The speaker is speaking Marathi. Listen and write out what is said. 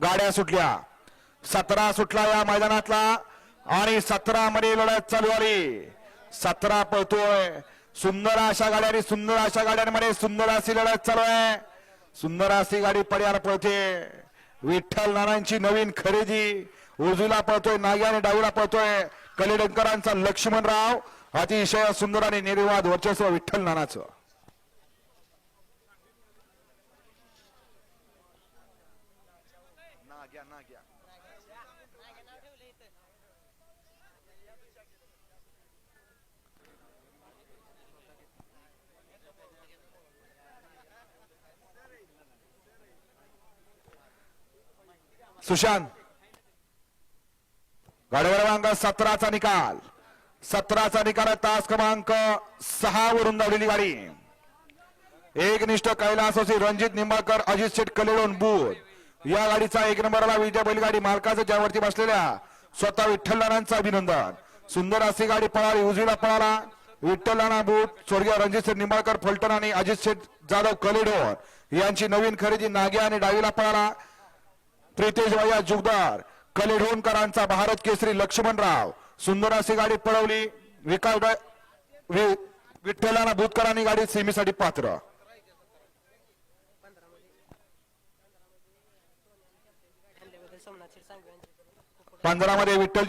गाड्या सुटल्या. सतरा सुटला या मैदानातला आणि सतरा मध्ये लढत चालू आली सतरा पळतोय. सुंदर अशा गाड्यांनी सुंदर अशा गाड्यांमध्ये सुंदर अशी लढत चालू आहे. सुंदर अशी गाडी पड्यावर पळते. विठ्ठल नानांची नवीन खरेदी. उजूला पळतोय नाग्या आणि डावीला पळतोय. कलिडंकरांचा लक्ष्मणराव. अतिशय सुंदर आणि निर्वाद वर्चस्व विठ्ठल नानाचं. नाग्या नाग्या. सुशांत. गाडी सतराचा निकाल. सतराचा निकाल तास क्रमांक सहा वरून धावलेली गाडी. एकनिष्ठ कैलास असे रणजित निंबाळकर अजित शेठ कलेडोन बुध या गाडीचा एक नंबरला विजय बैलगाडी मालकाचं ज्यावरती बसलेल्या स्वतः विठ्ठल नानांचं अभिनंदन. सुंदर अशी गाडी पळाली उजवीला पळाला. विठ्ठल नाना बूट स्वर्गीय रणजित शेठ निंबाळकर फलटण आणि अजित शेठ जाधव कलिडोर यांची नवीन खरेदी नाग्या आणि डावीला पळाला. प्रितेश भैया जुगदार कलेढोणकरांचा भारत केसरी लक्ष्मणराव. सुंदर अशी गाडी पळवली. विकास विठ्ठलाना भूतकरांनी गाडी सेमीसाठी पात्र. सोमनाथ पंधरा मध्ये विठ्ठल